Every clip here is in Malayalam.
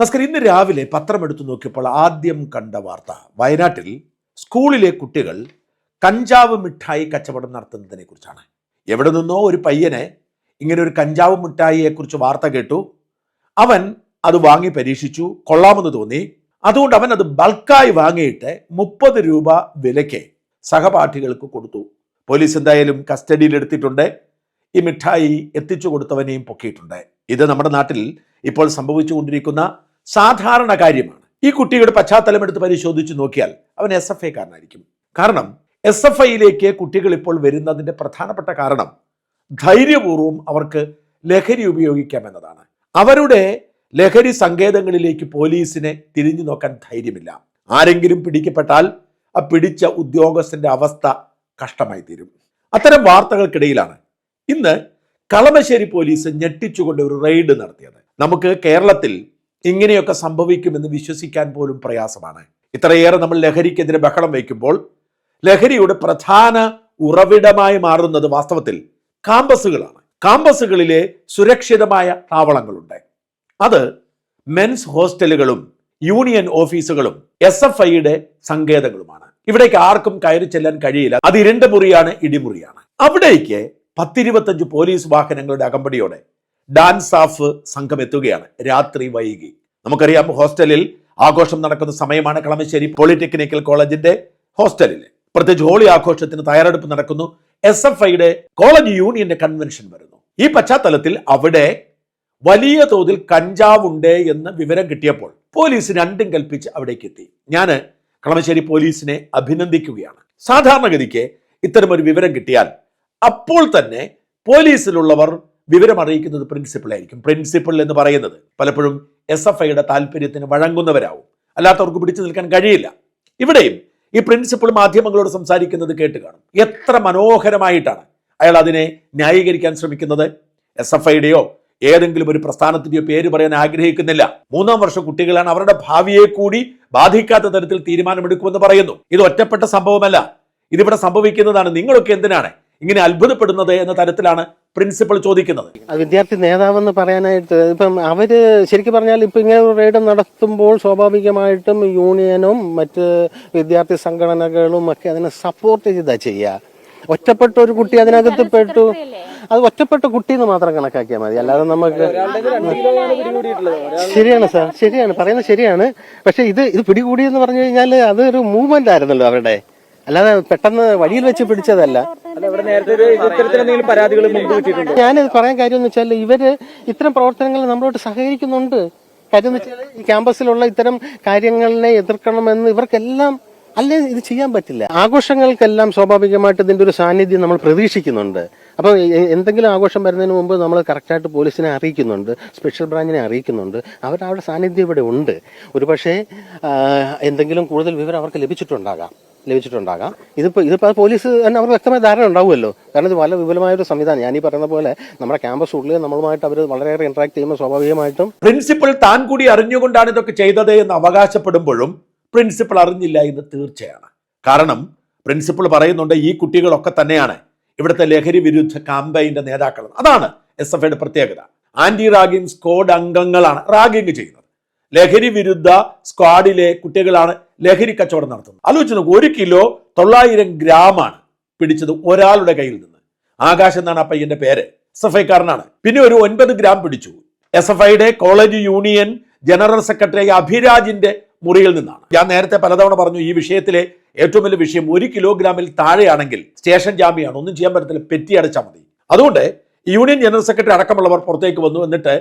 നസ്കർ ഇന്ന് രാവിലെ പത്രമെടുത്തു നോക്കിയപ്പോൾ ആദ്യം കണ്ട വാർത്ത വയനാട്ടിൽ സ്കൂളിലെ കുട്ടികൾ കഞ്ചാവ് മിഠായി കച്ചവടം നടത്തുന്നതിനെ കുറിച്ചാണ്. എവിടെ നിന്നോ ഒരു പയ്യനെ ഇങ്ങനെ ഒരു കഞ്ചാവ് മിഠായിയെക്കുറിച്ച് വാർത്ത കേട്ടു. അവൻ അത് വാങ്ങി പരീക്ഷിച്ചു കൊള്ളാമെന്ന് തോന്നി. അതുകൊണ്ട് അവൻ അത് ബൾക്കായി വാങ്ങിയിട്ട് മുപ്പത് രൂപ വിലയ്ക്ക് സഹപാഠികൾക്ക് കൊടുത്തു. പോലീസ് എന്തായാലും കസ്റ്റഡിയിൽ എടുത്തിട്ടുണ്ട്. ഈ മിഠായി എത്തിച്ചു കൊടുത്തവനെയും പൊക്കിയിട്ടുണ്ട്. ഇത് നമ്മുടെ നാട്ടിൽ ഇപ്പോൾ സംഭവിച്ചുകൊണ്ടിരിക്കുന്ന സാധാരണ കാര്യമാണ്. ഈ കുട്ടിയുടെ പശ്ചാത്തലം എടുത്ത് പരിശോധിച്ച് നോക്കിയാൽ അവൻ എസ് എഫ് ഐക്കാരനായിരിക്കും കാരണം എസ് എഫ് ഐയിലേക്ക് കുട്ടികൾ ഇപ്പോൾ വരുന്നതിന്റെ പ്രധാനപ്പെട്ട കാരണം ധൈര്യപൂർവം അവർക്ക് ലഹരി ഉപയോഗിക്കാം എന്നതാണ്. അവരുടെ ലഹരി സങ്കേതങ്ങളിലേക്ക് പോലീസിനെ തിരിഞ്ഞു നോക്കാൻ ധൈര്യമില്ല. ആരെങ്കിലും പിടിക്കപ്പെട്ടാൽ ആ പിടിച്ച ഉദ്യോഗസ്ഥന്റെ അവസ്ഥ കഷ്ടമായി തീരും അത്തരം വാർത്തകൾക്കിടയിലാണ് ഇന്ന് കളമശ്ശേരി പോലീസ് ഞെട്ടിച്ചുകൊണ്ട് ഒരു റെയ്ഡ് നടത്തിയത്. നമുക്ക് കേരളത്തിൽ ഇങ്ങനെയൊക്കെ സംഭവിക്കുമെന്ന് വിശ്വസിക്കാൻ പോലും പ്രയാസമാണ്. ഇത്രയേറെ നമ്മൾ ലഹരിക്കെതിരെ ബഹളം വയ്ക്കുമ്പോൾ ലഹരിയുടെ പ്രധാന ഉറവിടമായി മാറുന്നത് വാസ്തവത്തിൽ കാമ്പസുകളാണ്. കാമ്പസുകളിലെ സുരക്ഷിതമായ താവളങ്ങളുണ്ട്. അത് മെൻസ് ഹോസ്റ്റലുകളും യൂണിയൻ ഓഫീസുകളും എസ് എഫ് ഐയുടെ സങ്കേതങ്ങളുമാണ്. ഇവിടേക്ക് ആർക്കും കയറി ചെല്ലാൻ കഴിയില്ല. അത് ഇരുണ്ട മുറിയാണ് ഇടിമുറിയാണ്. അവിടേക്ക് പത്തിരുപത്തഞ്ച് പോലീസ് വാഹനങ്ങളുടെ അകമ്പടിയോടെ ഡാൻസ് ഓഫ് സംഘം എത്തുകയാണ് രാത്രി വൈകി. നമുക്കറിയാം ഹോസ്റ്റലിൽ ആഘോഷം നടക്കുന്ന സമയമാണ് കളമശ്ശേരി പോളിടെക്നിക്കൽ കോളേജിന്റെ ഹോസ്റ്റലിൽ പ്രത്യേകിച്ച് ഹോളി ആഘോഷത്തിന് തയ്യാറെടുപ്പ് നടക്കുന്നു. എസ് എഫ് ഐയുടെ കോളേജ് യൂണിയന്റെ കൺവെൻഷൻ വരുന്നു. ഈ പശ്ചാത്തലത്തിൽ അവിടെ വലിയ തോതിൽ കഞ്ചാവുണ്ട് എന്ന് വിവരം കിട്ടിയപ്പോൾ പോലീസ് രണ്ടും കൽപ്പിച്ച് അവിടേക്ക് എത്തി. ഞാൻ കളമശ്ശേരി പോലീസിനെ അഭിനന്ദിക്കുകയാണ്. സാധാരണഗതിക്ക് ഇത്തരമൊരു വിവരം കിട്ടിയാൽ അപ്പോൾ തന്നെ പോലീസിലുള്ളവർ വിവരം അറിയിക്കുന്നത് പ്രിൻസിപ്പളായിരിക്കും പ്രിൻസിപ്പൾ എന്ന് പറയുന്നത് പലപ്പോഴും എസ് എഫ് ഐയുടെ താല്പര്യത്തിന് വഴങ്ങുന്നവരാവും. അല്ലാത്തവർക്ക് പിടിച്ചു നിൽക്കാൻ കഴിയില്ല. ഇവിടെയും ഈ പ്രിൻസിപ്പൾ മാധ്യമങ്ങളോട് സംസാരിക്കുന്നത് കേട്ട് കാണും. എത്ര മനോഹരമായിട്ടാണ് അയാൾ അതിനെ ന്യായീകരിക്കാൻ ശ്രമിക്കുന്നത്. എസ് എഫ് ഐയുടെയോ ഏതെങ്കിലും ഒരു പ്രസ്ഥാനത്തിന്റെയോ പേര് പറയാൻ ആഗ്രഹിക്കുന്നില്ല. മൂന്നാം വർഷം കുട്ടികളാണ് അവരുടെ ഭാവിയെ കൂടി ബാധിക്കാത്ത തരത്തിൽ തീരുമാനമെടുക്കുമെന്ന് പറയുന്നു. ഇത് ഒറ്റപ്പെട്ട സംഭവമല്ല. ഇതിവിടെ സംഭവിക്കുന്നതാണ് നിങ്ങളൊക്കെ എന്തിനാണ് ഇങ്ങനെ അത്ഭുതപ്പെടുന്നത് എന്ന തരത്തിലാണ് പ്രിൻസിപ്പൾ ചോദിക്കുന്നത്. വിദ്യാർത്ഥി നേതാവെന്ന് പറയാനായിട്ട് ഇപ്പം അവർ ശരിക്കും പറഞ്ഞാൽ ഇപ്പം ഇങ്ങനെ റെയ്ഡ് നടത്തുമ്പോൾ സ്വാഭാവികമായിട്ടും യൂണിയനും മറ്റ് വിദ്യാർത്ഥി സംഘടനകളും ഒക്കെ അതിനെ സപ്പോർട്ട് ചെയ്താ ചെയ്യുക ഒറ്റപ്പെട്ട ഒരു കുട്ടി അതിനകത്ത് പെട്ടു. അത് ഒറ്റപ്പെട്ട കുട്ടി എന്ന് മാത്രം കണക്കാക്കിയാൽ മതി. അല്ലാതെ നമുക്ക് ശരിയാണ് സാർ ശരിയാണ്. പറയുന്നത് ശരിയാണ്. പക്ഷെ ഇത് ഇത് പിടികൂടിയെന്ന് പറഞ്ഞു കഴിഞ്ഞാൽ അതൊരു മൂവ്മെന്റ് ആയിരുന്നല്ലോ അവരുടെ. അല്ലാതെ പെട്ടെന്ന് വഴിയിൽ വെച്ച് പിടിച്ചതല്ല. ഞാനിത് പറയാൻ കാര്യം എന്ന് വെച്ചാൽ ഇവർ ഇത്തരം പ്രവർത്തനങ്ങൾ നമ്മളോട് സഹകരിക്കുന്നുണ്ട്. കാര്യം വെച്ചാൽ ഈ ക്യാമ്പസിലുള്ള ഇത്തരം കാര്യങ്ങളെ എതിർക്കണമെന്ന് ഇവർക്കെല്ലാം അല്ലെ ഇത് ചെയ്യാൻ പറ്റില്ല. ആഘോഷങ്ങൾക്കെല്ലാം സ്വാഭാവികമായിട്ട് ഇതിന്റെ ഒരു സാന്നിധ്യം നമ്മൾ പ്രതീക്ഷിക്കുന്നുണ്ട്. അപ്പോൾ എന്തെങ്കിലും ആഘോഷം വരുന്നതിന് മുമ്പ് നമ്മൾ കറക്റ്റായിട്ട് പോലീസിനെ അറിയിക്കുന്നുണ്ട് സ്പെഷ്യൽ ബ്രാഞ്ചിനെ അറിയിക്കുന്നുണ്ട്. അവർ അവരുടെ സാന്നിധ്യം ഇവിടെ ഉണ്ട്. ഒരുപക്ഷെ എന്തെങ്കിലും കൂടുതൽ വിവരം അവർക്ക് ലഭിച്ചിട്ടുണ്ടാകാം. ലഭിച്ചിട്ടുണ്ടാകാം. ഇതിപ്പോൾ ഇതിപ്പോൾ പോലീസ് തന്നെ അവർ വ്യക്തമായ ധാരണ ഉണ്ടാവുമല്ലോ. കാരണം ഇത് വളരെ വിപുലമായ ഒരു സംവിധാനം. ഞാൻ ഈ പറയുന്ന പോലെ നമ്മുടെ ക്യാമ്പസ് ഉള്ളിൽ നമ്മളുമായിട്ട് അവർ വളരെയേറെ ഇന്ററാക്ട് ചെയ്യുമ്പോൾ സ്വാഭാവികമായിട്ടും പ്രിൻസിപ്പൾ താൻ കൂടി അറിഞ്ഞുകൊണ്ടാണ് ഇതൊക്കെ ചെയ്തത് എന്ന് അവകാശപ്പെടുമ്പോഴും പ്രിൻസിപ്പൾ അറിഞ്ഞില്ല എന്ന് തീർച്ചയാണ്. കാരണം പ്രിൻസിപ്പൾ പറയുന്നുണ്ട് ഈ കുട്ടികളൊക്കെ തന്നെയാണ് ഇവിടുത്തെ ലഹരി വിരുദ്ധ കാമ്പയിന്റെ നേതാക്കൾ. അതാണ് എസ് എഫ് ഐയുടെ പ്രത്യേകത. ആന്റി റാഗിംഗ് സ്ക്വാഡ് അംഗങ്ങളാണ് റാഗിംഗ് ചെയ്യുന്നത്. ലഹരി വിരുദ്ധ സ്ക്വാഡിലെ കുട്ടികളാണ് ലഹരി കച്ചവടം നടത്തുന്നത് ആലോചിച്ച് നോക്കൂ ഒരു കിലോ തൊള്ളായിരം ഗ്രാമാണ് പിടിച്ചത് ഒരാളുടെ കയ്യിൽ നിന്ന്. ആകാശ് എന്നാണ് ആ പയ്യന്റെ പേര്. എസ് എഫ് ഐക്കാരനാണ്. പിന്നെ ഒരു ഒൻപത് ഗ്രാം പിടിച്ചു. എസ് എഫ് ഐയുടെ കോളേജ് യൂണിയൻ ജനറൽ സെക്രട്ടറി അഭിരാജിന്റെ മുറിയിൽ നിന്നാണ്. ഞാൻ നേരത്തെ പലതവണ പറഞ്ഞു ഈ വിഷയത്തിലെ ഏറ്റവും വലിയ വിഷയം ഒരു കിലോഗ്രാമിൽ താഴെയാണെങ്കിൽ സ്റ്റേഷൻ ജാമ്യമാണ് ഒന്നും ചെയ്യാൻ പറ്റത്തില്ല പെറ്റി അടച്ചാൽ മതി. അതുകൊണ്ട് യൂണിയൻ ജനറൽ സെക്രട്ടറി അടക്കമുള്ളവർ പുറത്തേക്ക് വന്നു എന്നിട്ട്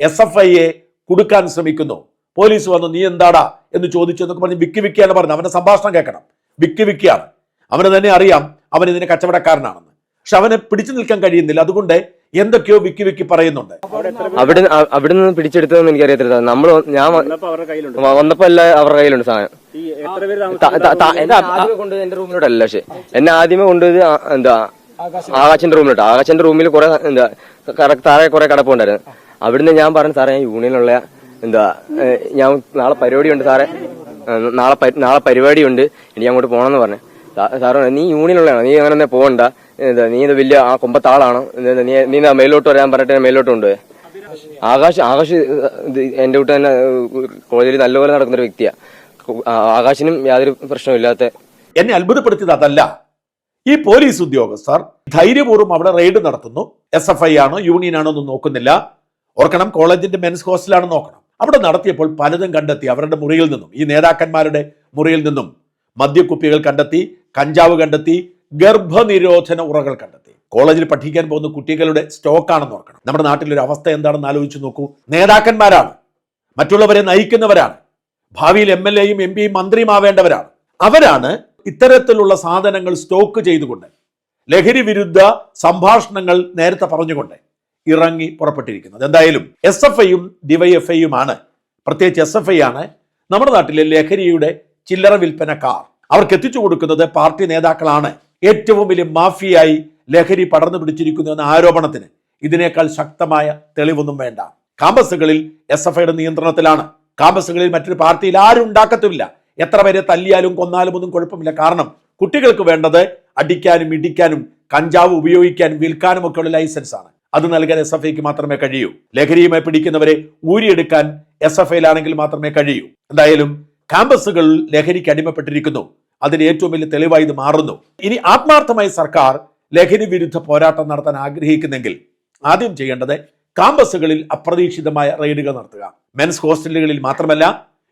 എസ് എഫ് ഐയെ കൊടുക്കാൻ ശ്രമിക്കുന്നു. പോലീസ് വന്നു നീ എന്താടാ എന്ന് ചോദിച്ചു എന്നൊക്കെ പറഞ്ഞ് വിക്കി വിക്കിയാണ് പറഞ്ഞത് അവന്റെ സംഭാഷണം കേൾക്കണം. വിക്കി വിക്കിയാണ്. അവന് തന്നെ അറിയാം അവൻ ഇതിന് കച്ചവടക്കാരനാണെന്ന്. പക്ഷെ അവനെ പിടിച്ചു നിൽക്കാൻ കഴിയുന്നില്ല. അതുകൊണ്ട് എന്തൊക്കെയോ വിക്കി വിക്കി പറയുന്നുണ്ട്. അവിടെ അവിടെ നിന്ന് പിടിച്ചെടുത്തതെന്ന് എനിക്കറിയത്തില്ല നമ്മൾ ഞാൻ വന്നപ്പോ എല്ലാം അവരുടെ കയ്യിലുണ്ട് സാധനം എന്നെ ആദ്യമേ കൊണ്ടുപോയത് എന്റെ റൂമിലോട്ടല്ല പക്ഷെ. എന്നെ ആദ്യമേ കൊണ്ടുപോയത് എന്താ ആകാശന്റെ റൂമിലോട്ട്. ആകാശന്റെ റൂമിൽ കുറെ എന്താ താഴെ കുറെ കടപ്പുണ്ടായിരുന്നു. അവിടുന്ന് ഞാൻ പറഞ്ഞു സാറേ ഞാൻ യൂണിയനുള്ള എന്താ ഞാൻ നാളെ പരിപാടിയുണ്ട് സാറേ. നാളെ നാളെ പരിപാടി പരിപാടിയുണ്ട് എനിക്ക് അങ്ങോട്ട് പോകണമെന്ന് പറഞ്ഞു. സാറോ നീ യൂണിയനുള്ളതാണ് നീ അങ്ങനെ പോകണ്ട എന്താ നീ ഇത് വലിയ ആ കൊമ്പത്താളാണോ? നീ നീ മേലോട്ട് വരാൻ പറഞ്ഞിട്ട് മേലോട്ട് കൊണ്ടുപോയി? ആകാശ് ആകാശ് എന്റെ കൂട്ട് തന്നെ കോളേജിൽ നല്ലപോലെ നടക്കുന്ന ഒരു വ്യക്തിയാ ആകാശിനും യാതൊരു പ്രശ്നമില്ലാത്ത എന്നെ അത്ഭുതപ്പെടുത്തിയത് അതല്ല. ഈ പോലീസ് ഉദ്യോഗസ്ഥർ ധൈര്യപൂർവം അവിടെ റെയ്ഡ് നടത്തുന്നു. എസ് എഫ് ഐ ആണോ യൂണിയൻ ആണോ എന്ന് നോക്കുന്നില്ല. ഓർക്കണം കോളേജിന്റെ മെൻസ് ഹോസ്റ്റലാണ് നോക്കണം അവിടെ നടത്തിയപ്പോൾ പലതും കണ്ടെത്തി. അവരുടെ മുറിയിൽ നിന്നും ഈ നേതാക്കന്മാരുടെ മുറിയിൽ നിന്നും മദ്യക്കുപ്പികൾ കണ്ടെത്തി കഞ്ചാവ് കണ്ടെത്തി ഗർഭനിരോധന ഉറകൾ കണ്ടെത്തി. കോളേജിൽ പഠിക്കാൻ പോകുന്ന കുട്ടികളുടെ സ്റ്റോക്കാണെന്ന് ഓർക്കണം. നമ്മുടെ നാട്ടിലൊരു അവസ്ഥ എന്താണെന്ന് ആലോചിച്ച് നോക്കൂ. നേതാക്കന്മാരാണ്. മറ്റുള്ളവരെ നയിക്കുന്നവരാണ്. ഭാവിയിൽ എം എൽ എയും എം പിയും മന്ത്രിയുമാവേണ്ടവരാണ് അവരാണ് ഇത്തരത്തിലുള്ള സാധനങ്ങൾ സ്റ്റോക്ക് ചെയ്തുകൊണ്ട് ലഹരി വിരുദ്ധ സംഭാഷണങ്ങൾ നേരത്തെ പറഞ്ഞുകൊണ്ട് ഇറങ്ങി പുറപ്പെട്ടിരിക്കുന്നത്. എന്തായാലും എസ് എഫ് ഐയും ഡിവൈഎഫ്ഐയുമാണ് പ്രത്യേകിച്ച് എസ് എഫ് ഐ ആണ് നമ്മുടെ നാട്ടിലെ ലഹരിയുടെ ചില്ലറ വിൽപ്പനക്കാർ. അവർക്ക് എത്തിച്ചു കൊടുക്കുന്നത് പാർട്ടി നേതാക്കളാണ്. ഏറ്റവും വലിയ മാഫിയായി ലഹരി പടർന്നു പിടിച്ചിരിക്കുന്നു എന്ന ആരോപണത്തിന് ഇതിനേക്കാൾ ശക്തമായ തെളിവൊന്നും വേണ്ട. കാമ്പസുകളിൽ എസ് എഫ് ഐയുടെ നിയന്ത്രണത്തിലാണ്. കാമ്പസുകളിൽ മറ്റൊരു പാർട്ടിയിൽ ആരും ഉണ്ടാക്കത്തുമില്ല. എത്ര പേരെ തല്ലിയാലും കൊന്നാലും ഒന്നും കുഴപ്പമില്ല. കാരണം കുട്ടികൾക്ക് വേണ്ടത് അടിക്കാനും ഇടിക്കാനും കഞ്ചാവ് ഉപയോഗിക്കാനും വിൽക്കാനും ഒക്കെയുള്ള ലൈസൻസ് ആണ് അത് നൽകാൻ എസ് എഫ് ഐക്ക് മാത്രമേ കഴിയൂ. ലഹരിയുമായി പിടിക്കുന്നവരെ ഊരിയെടുക്കാൻ എസ് എഫ് ഐയിലാണെങ്കിൽ മാത്രമേ കഴിയൂ. എന്തായാലും ക്യാമ്പസുകൾ ലഹരിക്ക് അടിമപ്പെട്ടിരിക്കുന്നു. അതിന് ഏറ്റവും വലിയ തെളിവായി ഇത് മാറുന്നു. ഇനി ആത്മാർത്ഥമായി സർക്കാർ ലഹരി വിരുദ്ധ പോരാട്ടം നടത്താൻ ആഗ്രഹിക്കുന്നെങ്കിൽ ആദ്യം ചെയ്യേണ്ടത് ക്യാമ്പസുകളിൽ അപ്രതീക്ഷിതമായ റെയ്ഡുകൾ നടത്തുക. മെൻസ് ഹോസ്റ്റലുകളിൽ മാത്രമല്ല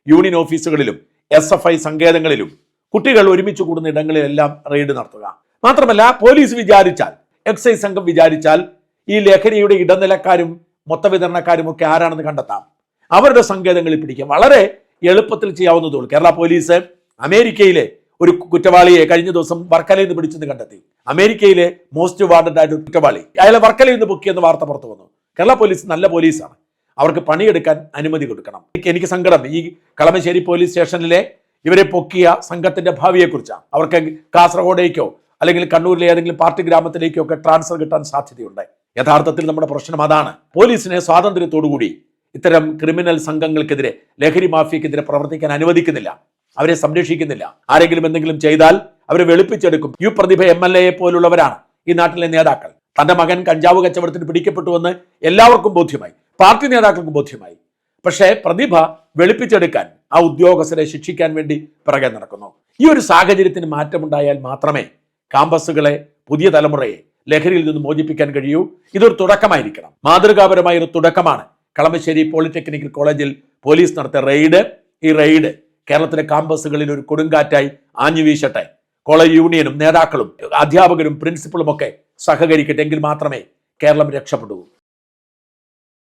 യൂണിയൻ ഓഫീസുകളിലും എസ് എഫ് ഐ സങ്കേതങ്ങളിലും കുട്ടികൾ ഒരുമിച്ച് കൂടുന്ന ഇടങ്ങളിലെല്ലാം റെയ്ഡ് നടത്തുക. മാത്രമല്ല പോലീസ് വിചാരിച്ചാൽ എക്സൈസ് സംഘം വിചാരിച്ചാൽ ഈ ലേഖനിയുടെ ഇടനിലക്കാരും മൊത്തവിതരണക്കാരും ഒക്കെ ആരാണെന്ന് കണ്ടെത്താം. അവരുടെ സങ്കേതങ്ങളിൽ പിടിക്കാം. വളരെ എളുപ്പത്തിൽ ചെയ്യാവുന്നതേ ഉള്ളൂ. കേരള പോലീസ് അമേരിക്കയിലെ ഒരു കുറ്റവാളിയെ കഴിഞ്ഞ ദിവസം വർക്കലയിൽ നിന്ന് പിടിച്ചെന്ന് കണ്ടെത്തി. അമേരിക്കയിലെ മോസ്റ്റ് വാണ്ടഡ് ആയിട്ട് കുറ്റവാളി. അയാളെ വർക്കലയിൽ നിന്ന് പൊക്കിയെന്ന് വാർത്ത പുറത്തു വന്നു. കേരള പോലീസ് നല്ല പോലീസാണ്. അവർക്ക് പണിയെടുക്കാൻ അനുമതി കൊടുക്കണം. എനിക്ക് സങ്കടം. ഈ കളമശ്ശേരി പോലീസ് സ്റ്റേഷനിലെ ഇവരെ പൊക്കിയ സംഘത്തിന്റെ ഭാവിയെക്കുറിച്ചാണ്. അവർക്ക് കാസർഗോഡേക്കോ അല്ലെങ്കിൽ കണ്ണൂരിലെ ഏതെങ്കിലും പാർട്ടി ഗ്രാമത്തിലേക്കോ ഒക്കെ ട്രാൻസ്ഫർ കിട്ടാൻ സാധ്യതയുണ്ട്. യഥാർത്ഥത്തിൽ നമ്മുടെ പ്രശ്നം അതാണ്. പോലീസിനെ സ്വാതന്ത്ര്യത്തോടുകൂടി ഇത്തരം ക്രിമിനൽ സംഘങ്ങൾക്കെതിരെ ലഹരി മാഫിയക്കെതിരെ പ്രവർത്തിക്കാൻ അനുവദിക്കുന്നില്ല. അവരെ സംരക്ഷിക്കുന്നില്ല. ആരെങ്കിലും എന്തെങ്കിലും ചെയ്താൽ അവരെ വെളുപ്പിച്ചെടുക്കും. യു പ്രതിഭ എം എൽ എയെ പോലുള്ളവരാണ് ഈ നാട്ടിലെ നേതാക്കൾ. തന്റെ മകൻ കഞ്ചാവ് കച്ചവടത്തിന് പിടിക്കപ്പെട്ടുവെന്ന് എല്ലാവർക്കും ബോധ്യമായി. പാർട്ടി നേതാക്കൾക്കും ബോധ്യമായി. പക്ഷേ പ്രതിഭ വെളുപ്പിച്ചെടുക്കാൻ ആ ഉദ്യോഗസ്ഥരെ ശിക്ഷിക്കാൻ വേണ്ടി പിറകെ നടക്കുന്നു. ഈ ഒരു സാഹചര്യത്തിന് മാറ്റമുണ്ടായാൽ മാത്രമേ കാമ്പസുകളെ പുതിയ തലമുറയെ ലഹരിയിൽ നിന്ന് മോചിപ്പിക്കാൻ കഴിയൂ. ഇതൊരു തുടക്കമായിരിക്കണം. മാതൃകാപരമായ ഒരു തുടക്കമാണ്. കളമശ്ശേരി പോളിടെക്നിക്കൽ കോളേജിൽ പോലീസ് നടത്തിയ റെയ്ഡ്. ഈ റെയ്ഡ് കേരളത്തിലെ കാമ്പസുകളിൽ ഒരു കൊടുങ്കാറ്റായി ആഞ്ഞു വീശട്ടെ. കോളേജ് യൂണിയനും നേതാക്കളും അധ്യാപകരും പ്രിൻസിപ്പളും ഒക്കെ സഹകരിക്കട്ടെ എങ്കിൽ മാത്രമേ കേരളം രക്ഷപ്പെടൂ